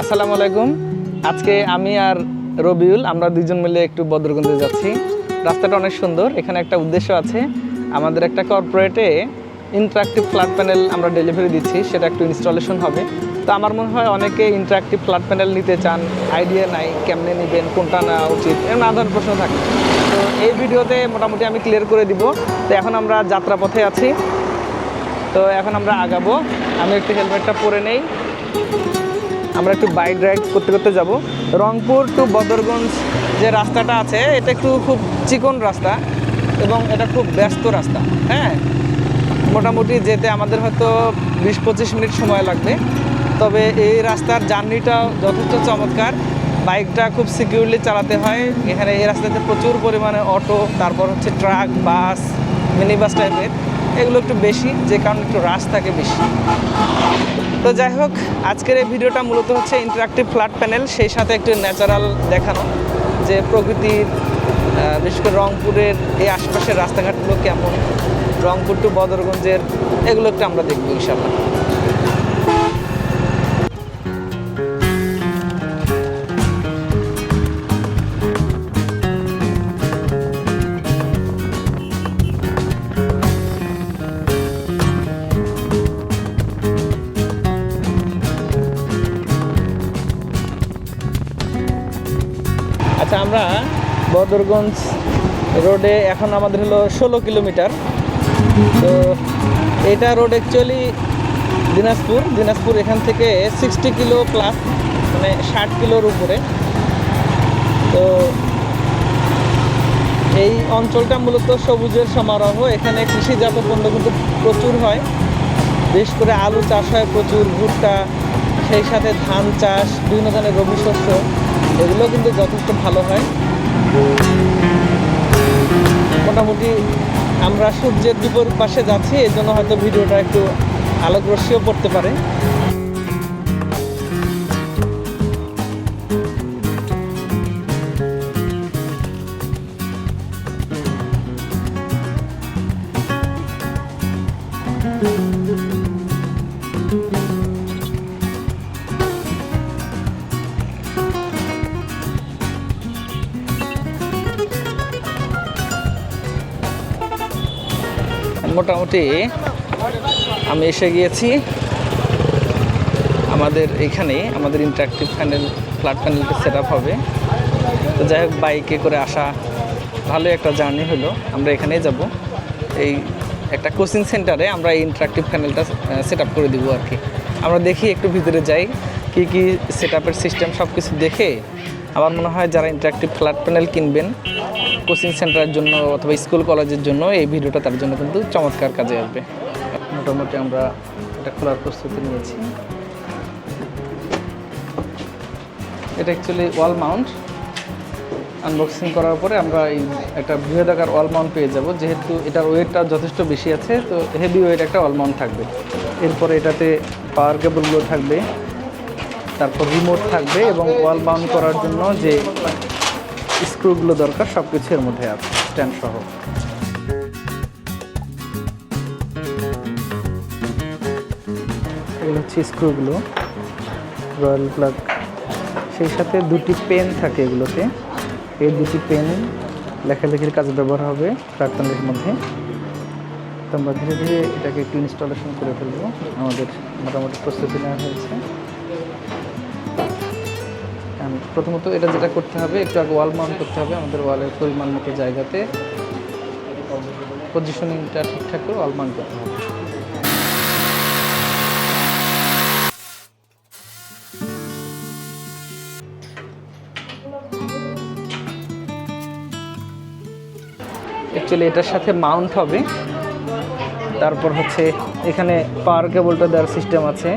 আসসালামু আলাইকুম। আজকে আমি আর রবিউল, আমরা দুজন মিলে একটু বদরগঞ্জে যাচ্ছি। রাস্তাটা অনেক সুন্দর, এখানে একটা উদ্দেশ্য আছে। আমাদের একটা কর্পোরেটে ইন্টারাক্টিভ ফ্ল্যাট প্যানেল আমরা ডেলিভারি দিচ্ছি, সেটা একটু ইনস্টলেশন হবে। তো আমার মনে হয় অনেকে ইন্টারাক্টিভ ফ্ল্যাট প্যানেল নিতে চান আইডিয়া নাই, কেমনে নেবেন, কোনটা নেওয়া উচিত, এরকম নানা ধরনের প্রশ্ন থাকে। তো এই ভিডিওতে মোটামুটি আমি ক্লিয়ার করে দিব। তো এখন আমরা যাত্রাপথে আছি। তো এখন আমরা আগাবো। আমি একটু হেলমেটটা পরে নেই। আমরা একটু বাইক রাইড করতে করতে যাব। রংপুর টু বদরগঞ্জ যে রাস্তাটা আছে, এটা একটু খুব চিকন রাস্তা এবং এটা খুব ব্যস্ত রাস্তা হ্যাঁ? মোটামুটি যেতে আমাদের হয়তো বিশ পঁচিশ মিনিট সময় লাগবে। তবে এই রাস্তার জার্নিটা যথেষ্ট চমৎকার। বাইকটা খুব সিকিউরলি চালাতে হয়। এখানে এই রাস্তাতে প্রচুর পরিমাণে অটো, তারপর হচ্ছে ট্রাক, বাস মিনি বাস টাইপের এগুলো একটু বেশি, যে কারণে একটু রাশ থাকে বেশি। তো যাই হোক, আজকের এই ভিডিওটা মূলত হচ্ছে ইন্টারাক্টিভ ফ্ল্যাট প্যানেল সেই সাথে একটু ন্যাচারাল দেখানো, যে প্রকৃতির বিশেষ করে রংপুরের এই আশপাশের রাস্তাঘাটগুলো কেমন, রংপুর টু বদরগঞ্জের, এগুলো একটু আমরা দেখব ইনশাল্লাহ আচ্ছা আমরা বদরগঞ্জ রোডে এখন আমাদের হলো ষোলো কিলোমিটার। তো এটা রোড অ্যাকচুয়ালি দিনাজপুর। দিনাজপুর এখান থেকে সিক্সটি কিলো প্লাস মানে ষাট কিলোর উপরে। তো এই অঞ্চলটা মূলত সবুজের সমারোহ। এখানে কৃষিজাত পণ্য কিন্তু প্রচুর হয়। বিশেষ করে আলু চাষ হয় প্রচুর, ভুট্টা, সেই সাথে ধান চাষ, বিভিন্ন ধরনের রবি শস্য। এগুলো কিন্তু যথেষ্ট ভালো হয়। মোটামুটি আমরা সূর্যের দুপুর পাশে যাচ্ছি এই জন্য হয়তো ভিডিওটা একটু আলোক রশ্মিও পড়তে পারে। মোটামুটি আমি এসে গিয়েছি। আমাদের এখানে, আমাদের ইন্টারাক্টিভ প্যানেল ফ্ল্যাট প্যানেলটা সেট আপ হবে। তো যাই হোক বাইকে করে আসা ভালো একটা জার্নি হলো। আমরা এখানেই যাব। এই একটা কোচিং সেন্টারে আমরা এই ইন্টারাক্টিভ প্যানেলটা সেট আপ করে দিব আর কি। আমরা দেখি একটু ভিতরে যাই, কি কি সেট আপের সিস্টেম সব কিছু দেখে আমার মনে হয় যারা ইন্টারাক্টিভ ফ্ল্যাট প্যানেল কিনবেন কোচিং সেন্টারের জন্য অথবা স্কুল কলেজের জন্য এই ভিডিওটা তার জন্য কিন্তু চমৎকার কাজে আসবে। মোটামুটি আমরা এটা খোলার প্রস্তুতি নিয়েছি। এটা অ্যাকচুয়ালি ওয়াল মাউন্ট আনবক্সিং করার পরে আমরা এই একটা বৃহদাকার ওয়াল মাউন্ট পেয়ে যাব। যেহেতু এটার ওয়েটটা যথেষ্ট বেশি আছে, তো হেভি ওয়েট একটা ওয়াল মাউন্ট থাকবে। এরপরে এটাতে পাওয়ার কেবলগুলো থাকবে। তারপর রিমোট থাকবে এবং ওয়াল মাউন্ট করার জন্য যে স্ক্রুগুলো দরকার সব কিছু এর মধ্যে আছে স্ট্যান্ড সহ। হচ্ছে স্ক্রুগুলো রয়্যাল প্লাগ সেই সাথে দুটি পেন থাকে এগুলোতে। এই দুটি পেন লেখালেখির কাজে ব্যবহার হবে প্রাক্তনের মধ্যে। তো আমরা ধীরে ধীরে এটাকে একটু ইনস্টলেশন করে ফেলব। আমাদের মোটামুটি প্রস্তুতি নেওয়া হয়েছে। প্রথমত এটা যেটা করতে হবে, একটু আগে ওয়াল মাউন্ট করতে হবে আমাদের ওয়ালের পরিমাণ মতো জায়গাতে। পজিশনিংটা ঠিকঠাক করে ওয়াল মাউন্ট করতে হবে। অ্যাকচুয়ালি এটার সাথে মাউন্ট হবে। তারপর হচ্ছে এখানে পাওয়ার কেবলটা দেওয়ার সিস্টেম আছে।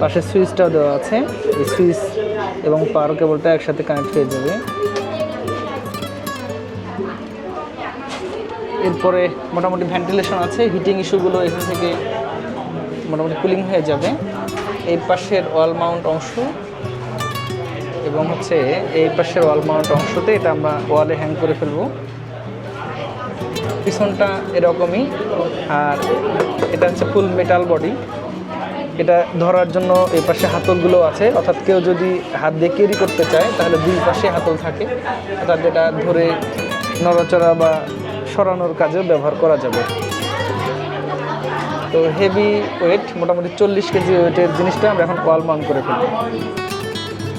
পাশে সুইচটাও দেওয়া আছে। এই সুইচ এবং পাওয়ার কেবলটা একসাথে কানেক্ট হয়ে যাবে। এরপরে মোটামুটি ভেন্টিলেশন আছে হিটিং ইস্যুগুলো এখান থেকে মোটামুটি কুলিং হয়ে যাবে। এই পাশের ওয়াল মাউন্ট অংশ এবং হচ্ছে এই পাশের ওয়াল মাউন্ট অংশতে এটা আমরা ওয়ালে হ্যাং করে ফেলব। পিছনটা এরকমই, আর এটা হচ্ছে ফুল মেটাল বডি এটা ধরার জন্য এই পাশে হাতলগুলো আছে। অর্থাৎ কেউ যদি হাত দিয়ে ক্যারি করতে চায়, তাহলে দুই পাশে হাতল থাকে। অর্থাৎ এটা ধরে নড়াচড়া বা সরানোর কাজেও ব্যবহার করা যাবে। তো হেভি ওয়েট মোটামুটি চল্লিশ কেজি ওয়েটের জিনিসটা আমরা এখন ওয়াল মাউন্ট করে ফেলব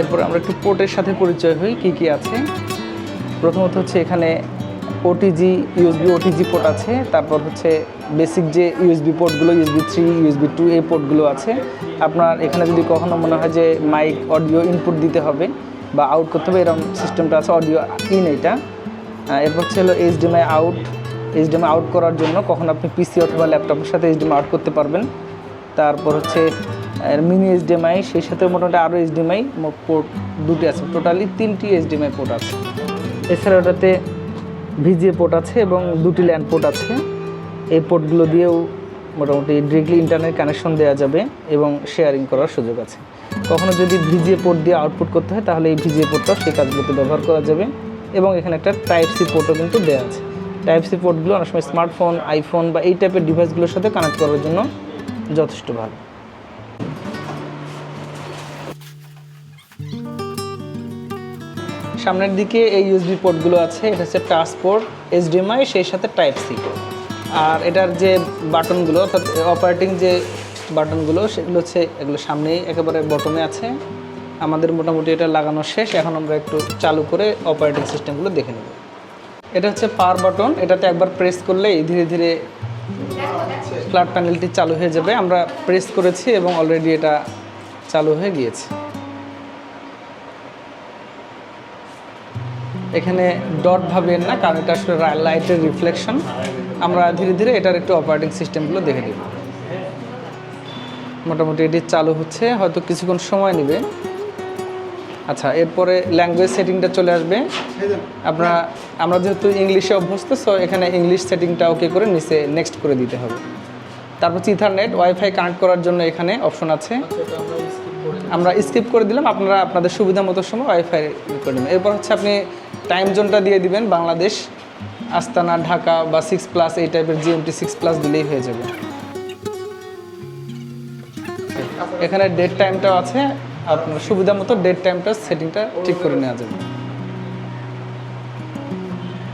এরপর আমরা একটু পোর্টের সাথে পরিচয় হই, কী কী আছে। প্রথমত হচ্ছে এখানে ওটিজি ইউএসবি ওটিজি পোর্ট আছে, তারপর হচ্ছে বেসিক যে ইউএসবি পোর্টগুলো ইউএসবি থ্রি ইউএসবি টু এই পোর্টগুলো আছে। আপনার এখানে যদি কখনো মনে হয় যে মাইক অডিও ইনপুট দিতে হবে বা আউট করতে হবে, এরকম সিস্টেমটা আছে অডিও ইন এটা। এরপর হচ্ছে হলো এইচডিএমআই আউট এইচডিএমআই আউট করার জন্য কখন আপনি পিসি অথবা ল্যাপটপের সাথে এইচডিএমআই আউট করতে পারবেন। তারপর হচ্ছে মিনি এইচডিএমআই সেই সাথে মোটামুটি আরও এইচডিএমআই পোর্ট দুটি আছে। টোটালি তিনটি এইচডিএমআই পোর্ট আছে। এছাড়া ওটাতে ভিজিএ পোর্ট আছে এবং দুটি ল্যান্ড পোর্ট আছে। এই পোর্টগুলো দিয়েও মোটামুটি ডিরেক্টলি ইন্টারনেট কানেকশন দেওয়া যাবে এবং শেয়ারিং করার সুযোগ আছে। কখনও যদি ভিজিএ পোর্ট দিয়ে আউটপুট করতে হয়, তাহলে এই ভিজিএ পোর্টটাও সেই কাজগুলোতে ব্যবহার করা যাবে এবং এখানে একটা টাইপ সি পোর্টও কিন্তু দেওয়া আছে। টাইপ সি পোর্টগুলো অনেক সময় স্মার্টফোন আইফোন বা এই টাইপের ডিভাইসগুলোর সাথে কানেক্ট করার জন্য যথেষ্ট ভালো। সামনের দিকে এই ইউএসবি পোর্টগুলো আছে, এটা হচ্ছে টাচ পোর্ট এইচডিএমআই সেই সাথে টাইপ সি আর এটার যে বাটনগুলো, অর্থাৎ অপারেটিং যে বাটনগুলো, সেগুলো হচ্ছে এগুলো সামনেই একেবারে বটমে আছে। আমাদের মোটামুটি এটা লাগানো শেষ, এখন আমরা একটু চালু করে অপারেটিং সিস্টেমগুলো দেখে নেব। এটা হচ্ছে পাওয়ার বাটন, এটাতে একবার প্রেস করলেই ধীরে ধীরে ফ্ল্যাট প্যানেলটি চালু হয়ে যাবে। আমরা প্রেস করেছি এবং অলরেডি এটা চালু হয়ে গিয়েছে। এখানে ডট ভাবেন না, কারণ এটা আসলে লাইটের রিফ্লেকশন আমরা ধীরে ধীরে এটার একটু অপারেটিং সিস্টেমগুলো দেখে নিব। মোটামুটি এটি চালু হচ্ছে, হয়তো কিছুক্ষণ সময় নেবে। আচ্ছা এরপরে ল্যাঙ্গুয়েজ সেটিংটা চলে আসবে। আপনারা আমরা যেহেতু ইংলিশে অভ্যস্ত সো এখানে ইংলিশ সেটিংটা ওকে করে নিচে নেক্সট করে দিতে হবে। তারপর ইথারনেট ওয়াইফাই কানেক্ট করার জন্য এখানে অপশন আছে। আমরা স্কিপ করে দিলাম। আপনারা আপনাদের সুবিধা মতো সময় ওয়াইফাই করে নেবেন। এরপর হচ্ছে আপনি টাইম জোনটা দিয়ে দিবেন বাংলাদেশ আস্তানা ঢাকা বা সিক্স প্লাস এই টাইপের জিএমটি সিক্স প্লাস দিলেই হয়ে যাবে। এখানে ডেট টাইমটাও আছে। আপনার সুবিধা মতো ডেট টাইমটা সেটিংটা ঠিক করে নেওয়া যাবে।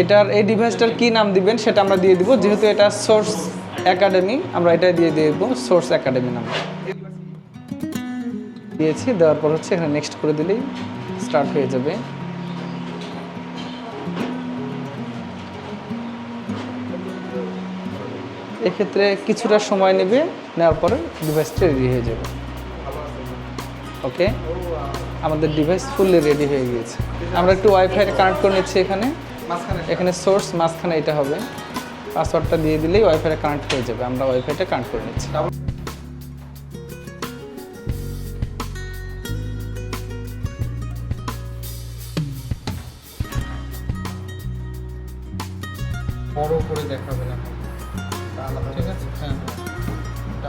এটার, এই ডিভাইসটার কি নাম দিবেন সেটা আমরা দিয়ে দিব। যেহেতু এটা সোর্স একাডেমি আমরা এটা দিয়ে দিয়ে দেবো। সোর্স একাডেমি নাম। দিয়েছি, দেওয়ার পর হচ্ছে এখানে নেক্সট করে দিলেই স্টার্ট হয়ে যাবে। এক্ষেত্রে কিছুটা সময় নেবে, নেওয়ার পরে ডিভাইসটা রেডি হয়ে যাবে। ওকে আমাদের ডিভাইস ফুললি রেডি হয়ে গিয়েছে। আমরা একটু ওয়াইফাই কানেক্ট করে নিচ্ছি এখানে। এখানে সোর্স মাঝখানে এটা হবে। পাসওয়ার্ডটা দিয়ে দিলেই ওয়াইফাই কানেক্ট হয়ে যাবে। আমরা ওয়াইফাইটা কানেক্ট করে নিচ্ছি।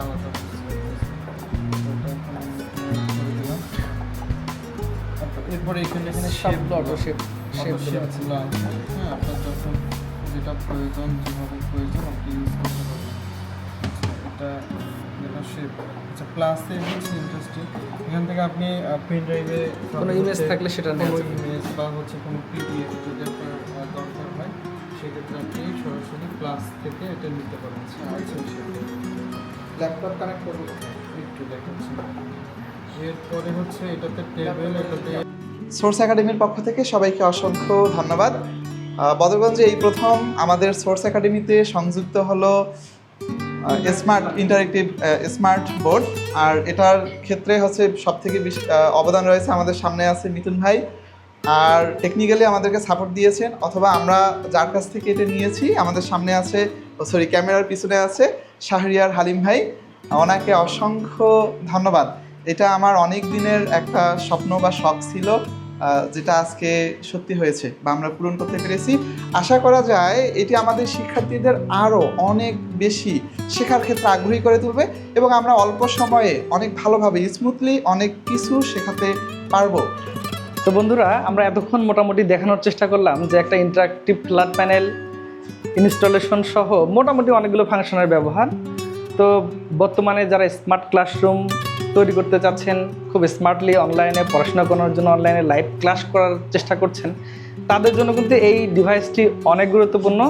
আলাদা এরপরে এখানে এখানে সবগুলো অটো শেপ শেপ শেপগুলো আছে। হ্যাঁ আপনার যখন যেটা প্রয়োজন যেভাবে প্রয়োজন আপনি ইউজ করতে পারবেন। এটা যেটা শেপ আচ্ছা প্লাসে হচ্ছে ইন্টারেস্টিং এখান থেকে আপনি পেন ড্রাইভে কোনো image থাকলে সেটা নেওয়া ইমেজ বা হচ্ছে কোনো পিডিএফ যদি আপনার দরকার হয় সেক্ষেত্রে আপনি সরাসরি প্লাস থেকে এটা নিতে পারেন আচ্ছা ল্যাপটপ কানেক্ট করব একটু দেখাচ্ছি। এরপরে হচ্ছে এটাতে টেবিল এটাতে সোর্স একাডেমির পক্ষ থেকে সবাইকে অসংখ্য ধন্যবাদ। বদরগঞ্জে এই প্রথম আমাদের সোর্স একাডেমিতে সংযুক্ত হলো স্মার্ট ইন্টারেক্টিভ স্মার্ট বোর্ড আর এটার ক্ষেত্রে হচ্ছে সব থেকে অবদান রয়েছে আমাদের সামনে আছে মিথুন ভাই। আর টেকনিক্যালি আমাদেরকে সাপোর্ট দিয়েছেন অথবা আমরা যার কাছ থেকে এটা নিয়েছি আমাদের সামনে আছে সরি ক্যামেরার পিছনে আছে। শাহরিয়ার হালিম ভাই, ওনাকে অসংখ্য ধন্যবাদ। এটা আমার অনেক দিনের একটা স্বপ্ন বা শখ ছিল যেটা আজকে সত্যি হয়েছে বা আমরা পূরণ করতে পেরেছি। আশা করা যায় এটি আমাদের শিক্ষার্থীদের আরও অনেক বেশি শেখার ক্ষেত্রে আগ্রহী করে তুলবে এবং আমরা অল্প সময়ে অনেক ভালোভাবে স্মুথলি অনেক কিছু শেখাতে পারব। তো বন্ধুরা, আমরা এতক্ষণ মোটামুটি দেখানোর চেষ্টা করলাম যে একটা ইন্টারাক্টিভ ফ্ল্যাট প্যানেল ইনস্টলেশন সহ মোটামুটি অনেকগুলো ফাংশনের ব্যবহার। তো বর্তমানে যারা স্মার্ট ক্লাসরুম তৈরি করতে চাচ্ছেন, খুব স্মার্টলি অনলাইনে পড়াশোনা করার জন্য অনলাইনে লাইভ ক্লাস করার চেষ্টা করছেন, তাদের জন্য কিন্তু এই ডিভাইসটি অনেক গুরুত্বপূর্ণ।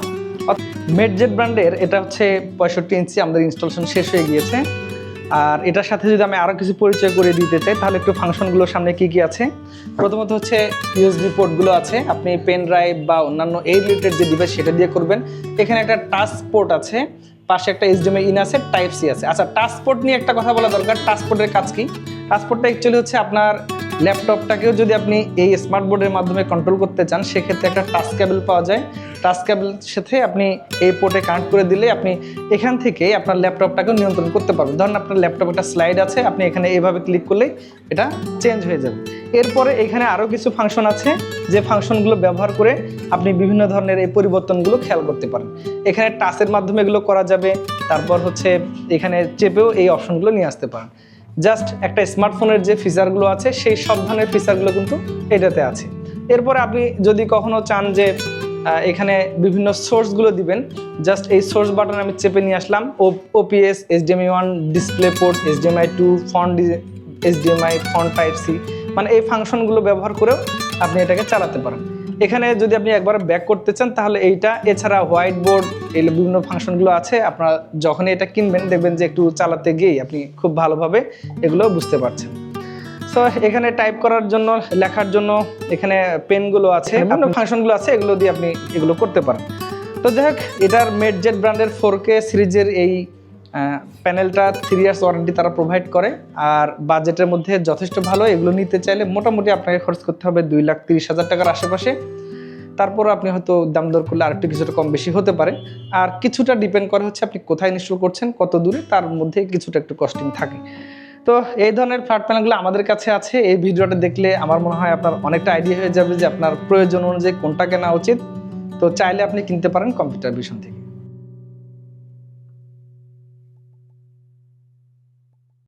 মেডজেট ব্র্যান্ডের এটা হচ্ছে পঁয়ষট্টি ইঞ্চি আমাদের ইনস্টলেশন শেষ হয়ে গিয়েছে। আর এটার সাথে যদি আমি আরও কিছু পরিচয় করে দিতে চাই, তাহলে একটু ফাংশনগুলোর সামনে কি কি আছে? প্রথমত হচ্ছে ইউএসবি পোর্টগুলো আছে। আপনি পেন ড্রাইভ বা অন্যান্য এই রিলেটেড যে ডিভাইস সেটা দিয়ে করবেন। এখানে একটা টাচ পোর্ট আছে। পাশে একটা এইচডিএমআই ইন আছে টাইপ সি আছে। আচ্ছা টাচ পোর্ট নিয়ে একটা কথা বলা দরকার। টাচ পোর্টের কাজ কি? টাচ পোর্টটা অ্যাকচুয়ালি হচ্ছে আপনার ল্যাপটপটাকেও যদি আপনি এই স্মার্ট বোর্ডের মাধ্যমে কন্ট্রোল করতে চান, সেক্ষেত্রে একটা টাচ কেবল পাওয়া যায়। টাচ কেবল সাথে আপনি এই পোর্টে কানেক্ট করে দিলে আপনি এখান থেকে আপনার ল্যাপটপটাকেও নিয়ন্ত্রণ করতে পারবেন। ধরুন আপনার ল্যাপটপ একটা স্লাইড আছে, আপনি এখানে এইভাবে ক্লিক করলেই এটা চেঞ্জ হয়ে যাবে। এরপরে এখানে আরও কিছু ফাংশন আছে, যে ফাংশনগুলো ব্যবহার করে আপনি বিভিন্ন ধরনের এই পরিবর্তনগুলো খেয়াল করতে পারেন। এখানে টাচের মাধ্যমে এগুলো করা যাবে, তারপর হচ্ছে এখানে চেপেও এই অপশনগুলো নিয়ে আসতে পারেন। জাস্ট একটা স্মার্টফোনের যে ফিচারগুলো আছে, সেই সব ধরনের ফিচারগুলো কিন্তু এটাতে আছে। এরপরে আপনি যদি কখনো চান যে এখানে বিভিন্ন সোর্সগুলো দিবেন জাস্ট এই সোর্স বাটন আমি চেপে নিয়ে আসলাম ও OPS HDMI one display port HDMI two front HDMI front type C মানে এই ফাংশনগুলো ব্যবহার করেও আপনি এটাকে চালাতে পারেন। এখানে যদি আপনি একবার ব্যাক করতে চান তাহলে এইটা এছাড়া হোয়াইট বোর্ড এই বিভিন্ন ফাংশনগুলো আছে আপনারা যখনই এটা কিনবেন দেখবেন যে একটু চালাতে গিয়েই আপনি খুব ভালোভাবে এগুলো বুঝতে পারছেন। সো এখানে টাইপ করার জন্য লেখার জন্য এখানে পেনগুলো আছে বিভিন্ন ফাংশনগুলো আছে এগুলো দিয়ে আপনি এগুলো করতে পারেন। তো যাই হোক এটার মেডজেট ব্র্যান্ডের ফোর কে সিরিজের এই প্যানেলটা থ্রি ইয়ার্স ওয়ারেন্টি তারা প্রোভাইড করে, আর বাজেটের মধ্যে যথেষ্ট ভালো, এগুলো নিতে চাইলে মোটামুটি আপনাকে খরচ করতে হবে দুই লাখ তিরিশ হাজার টাকার আশেপাশে। তারপর আপনি হয়তো দাম দর করলে আরেকটু কিছুটা কম বেশি হতে পারে। আর কিছুটা ডিপেন্ড করে হচ্ছে আপনি কোথায় ইনস্টল করছেন, কত দূরে, তার মধ্যে কিছুটা একটু কস্টিং থাকে। তো এই ধরনের ফ্ল্যাট প্যানেলগুলো আমাদের কাছে আছে, এই ভিডিওটা দেখলে আমার মনে হয় আপনার অনেকটা আইডিয়া হয়ে যাবে যে আপনার প্রয়োজন অনুযায়ী কোনটা কেনা উচিত। তো চাইলে আপনি কিনতে পারেন কম্পিউটার ভিশন থেকে।